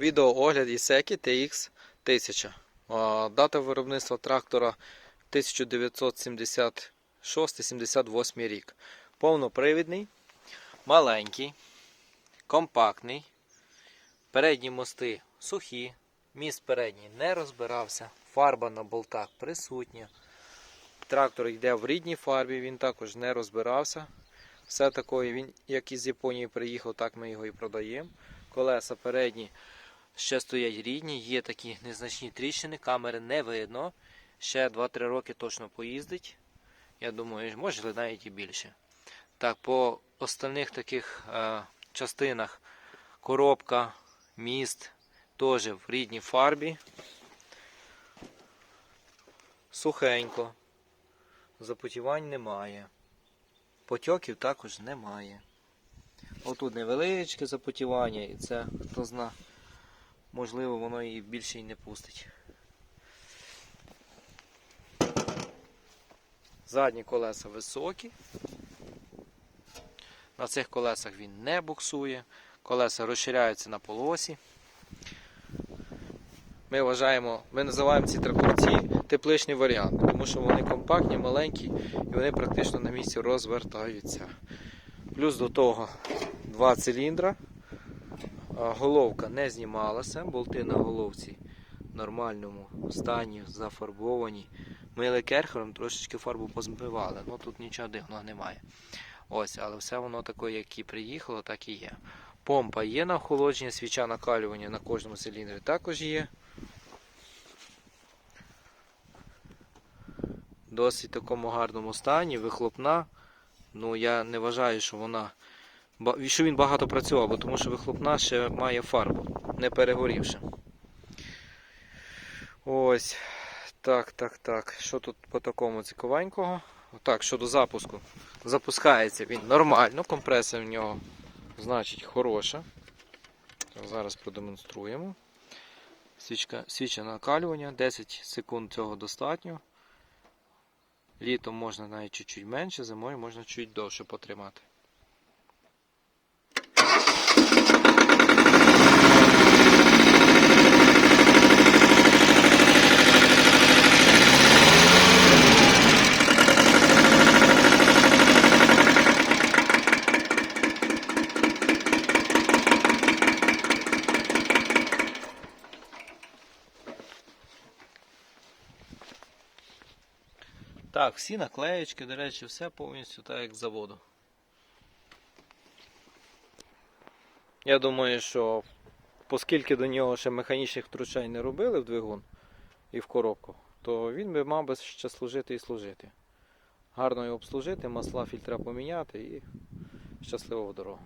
Відеоогляд Ісекі TX 1000. Дата виробництва трактора 1976-78 рік. Повнопривідний, маленький, компактний. Передні мости сухі, міст передній не розбирався, фарба на болтах присутня. Трактор йде в рідній фарбі, він також не розбирався. Все такої, він як із Японії приїхав, так ми його і продаємо. Колеса передні ще стоять рідні, є такі незначні тріщини, камери не видно. Ще 2-3 роки точно поїздить. Я думаю, може навіть і більше. Так, по остальних таких е, частинах коробка, міст теж в рідній фарбі. Сухенько. Запотівань немає. Потьоків також немає. Отут невеличке запотівання, і це хто зна, можливо, воно і більше і не пустить. Задні колеса високі. На цих колесах він не буксує. Колеса розширяються на полосі. Ми вважаємо, ми називаємо ці тракторці тепличний варіант, тому що вони компактні, маленькі і вони практично на місці розвертаються. Плюс до того два циліндра. Головка не знімалася, болти на головці в нормальному стані, зафарбовані. Мили керхером, трошечки фарбу позбивали, ну тут нічого дивного немає. Ось, але все воно таке, як і приїхало, так і є. Помпа є на охолодження, свіча накалювання на кожному циліндрі також є. Досить такому гарному стані, вихлопна. Ну, я не вважаю, що вона. Що він багато працював, бо тому що вихлопна ще має фарбу, не перегорівши. Ось. Так, так, так. Що тут по такому цікавенького? Так, щодо запуску. Запускається він нормально, компресія в нього, значить, хороша. Зараз продемонструємо. Свічка, свіча накалювання, 10 секунд цього достатньо. Літом можна навіть чуть-чуть менше, зимою можна чуть довше потримати. Так, всі наклеєчки, до речі, все повністю так, як заводу. Я думаю, що оскільки до нього ще механічних втручань не робили в двигун і в коробку, то він би мав би ще служити і служити. Гарно його обслужити, масла фільтра поміняти і щасливо в дорогу.